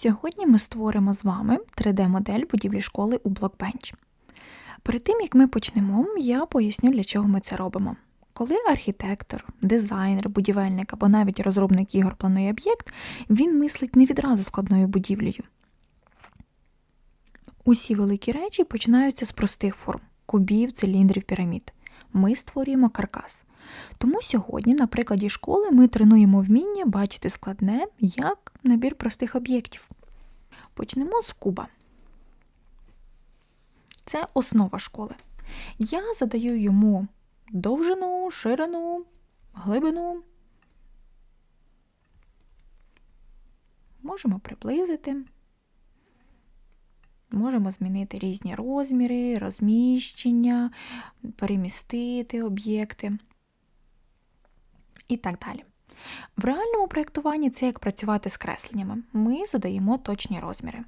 Сьогодні ми створимо з вами 3D-модель будівлі школи у Blockbench. Перед тим як ми почнемо, я поясню, для чого ми це робимо. Коли архітектор, дизайнер, будівельник або навіть розробник ігор планує об'єкт, він мислить не відразу складною будівлею. Усі великі речі починаються з простих форм кубів, циліндрів, пірамід. Ми створюємо каркас. Тому сьогодні, на прикладі школи, ми тренуємо вміння бачити складне як набір простих об'єктів. Почнемо з куба. Це основа школи. Я задаю йому довжину, ширину, глибину. Можемо приблизити. Можемо змінити різні розміри, розміщення, перемістити об'єкти і так далі. В реальному проєктуванні це як працювати з кресленнями. Ми задаємо точні розміри.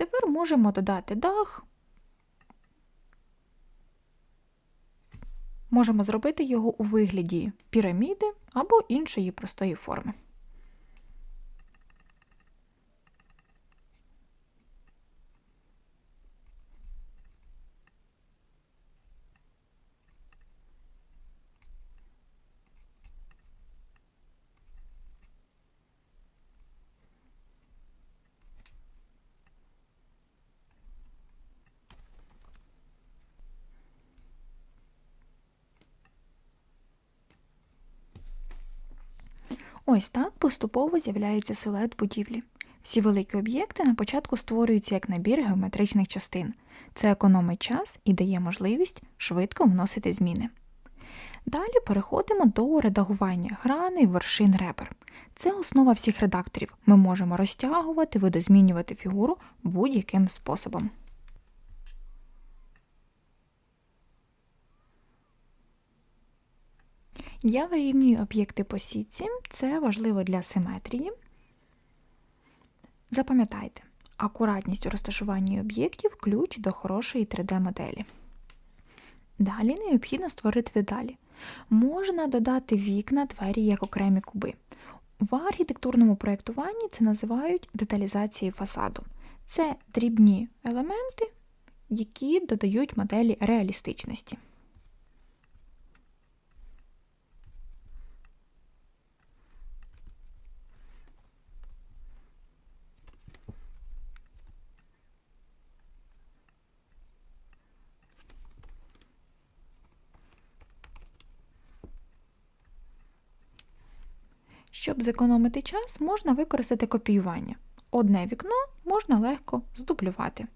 Тепер можемо додати дах, можемо зробити його у вигляді піраміди або іншої простої форми. Ось так поступово з'являється силует будівлі. Всі великі об'єкти на початку створюються як набір геометричних частин. Це економить час і дає можливість швидко вносити зміни. Далі переходимо до редагування грани, вершин ребер. Це основа всіх редакторів. Ми можемо розтягувати, видозмінювати фігуру будь-яким способом. Я вирівнюю об'єкти по сітці, це важливо для симетрії. Запам'ятайте, акуратність у розташуванні об'єктів ключ до хорошої 3D-моделі. Далі необхідно створити деталі. Можна додати вікна, двері як окремі куби. В архітектурному проєктуванні це називають деталізацією фасаду. Це дрібні елементи, які додають моделі реалістичності. Щоб зекономити час, можна використати копіювання. Одне вікно можна легко здублювати.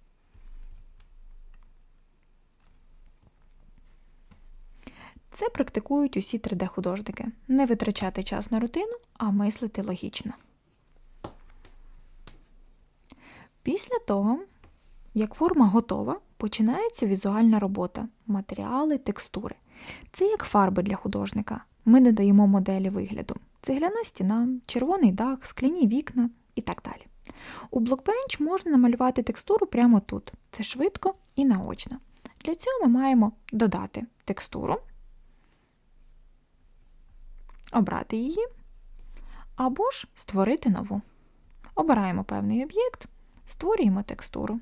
Це практикують усі 3D-художники. Не витрачати час на рутину, а мислити логічно. Після того, як форма готова, починається візуальна робота, матеріали, текстури. Це як фарби для художника. Ми додаємо моделі вигляду цегляна стіна, червоний дах, скляні вікна і так далі. У Blockbench можна намалювати текстуру прямо тут. Це швидко і наочно. Для цього ми маємо додати текстуру, обрати її, або ж створити нову. Обираємо певний об'єкт, створюємо текстуру.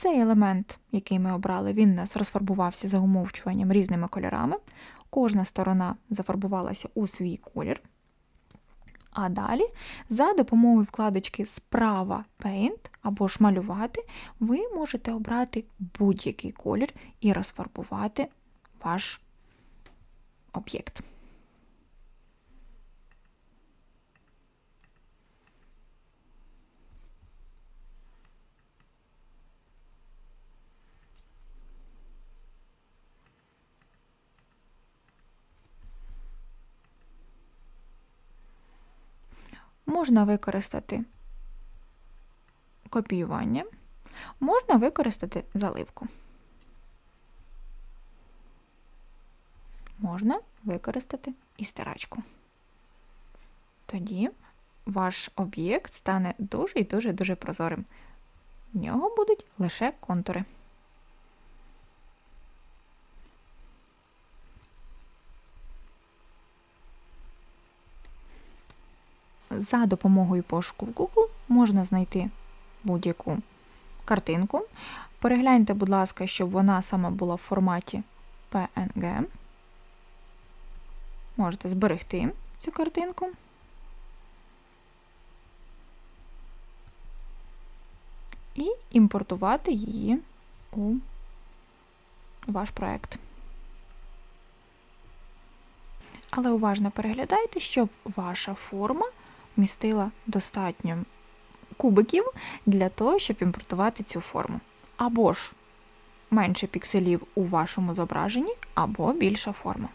Цей елемент, який ми обрали, він нас розфарбувався за умовчуванням різними кольорами. Кожна сторона зафарбувалася у свій колір. А далі, за допомогою вкладочки Справа Paint або ж малювати, ви можете обрати будь-який колір і розфарбувати ваш об'єкт. Можна використати копіювання, можна використати заливку. можна використати і стирачку. Тоді ваш об'єкт стане дуже і дуже дуже прозорим. В нього будуть лише контури. За допомогою пошуку в Google можна знайти будь-яку картинку. Перегляньте, будь ласка, щоб вона саме була в форматі PNG. Можете зберегти цю картинку. І імпортувати її у ваш проект. Але уважно переглядайте, щоб ваша форма містила достатньо кубиків для того, щоб імпортувати цю форму. Або ж менше пікселів у вашому зображенні, або більша форма.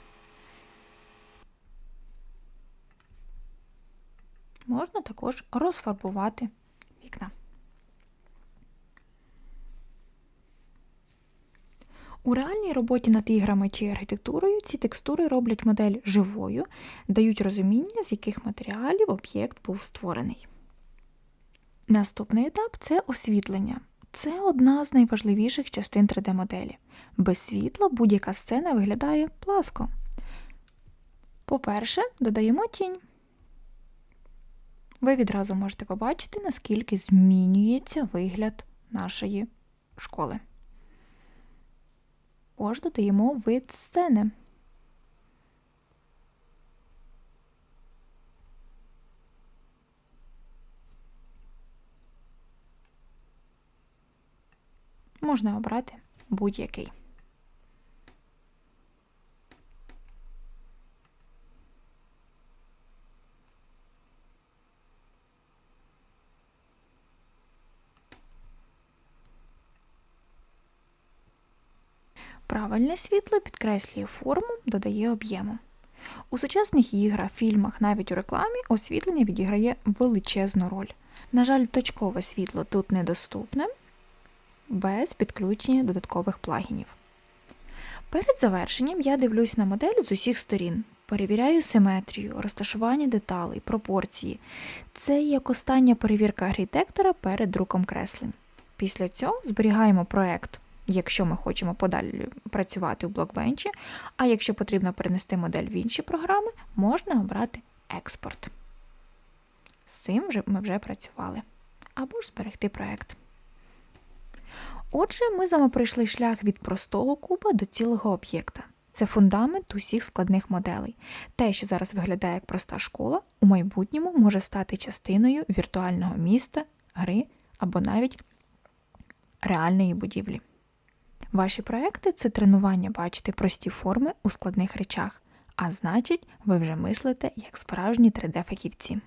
Можна також розфарбувати вікна. У реальній роботі над іграми чи архітектурою ці текстури роблять модель живою, дають розуміння, з яких матеріалів об'єкт був створений. Наступний етап це освітлення. Це одна з найважливіших частин 3D-моделі. Без світла будь-яка сцена виглядає пласко. По-перше, додаємо тінь. Ви відразу можете побачити, наскільки змінюється вигляд нашої школи. Також додаємо вид сцени. Можна обрати будь-який. Правильне світло підкреслює форму, додає об'єму. У сучасних іграх, фільмах, навіть у рекламі освітлення відіграє величезну роль. На жаль, точкове світло тут недоступне, без підключення додаткових плагінів. Перед завершенням я дивлюсь на модель з усіх сторін. Перевіряю симетрію, розташування деталей, пропорції. Це як остання перевірка архітектора перед друком креслень. Після цього зберігаємо проект якщо ми хочемо подалі працювати у блокбенчі, а якщо потрібно перенести модель в інші програми, можна обрати експорт. З цим ми вже працювали. Або ж зберегти проєкт. Отже, ми з вами пройшли шлях від простого куба до цілого об'єкта. Це фундамент усіх складних моделей. Те, що зараз виглядає як проста школа, у майбутньому може стати частиною віртуального міста, гри або навіть реальної будівлі. Ваші проекти це тренування бачити прості форми у складних речах, а значить, ви вже мислите як справжні 3D-фахівці.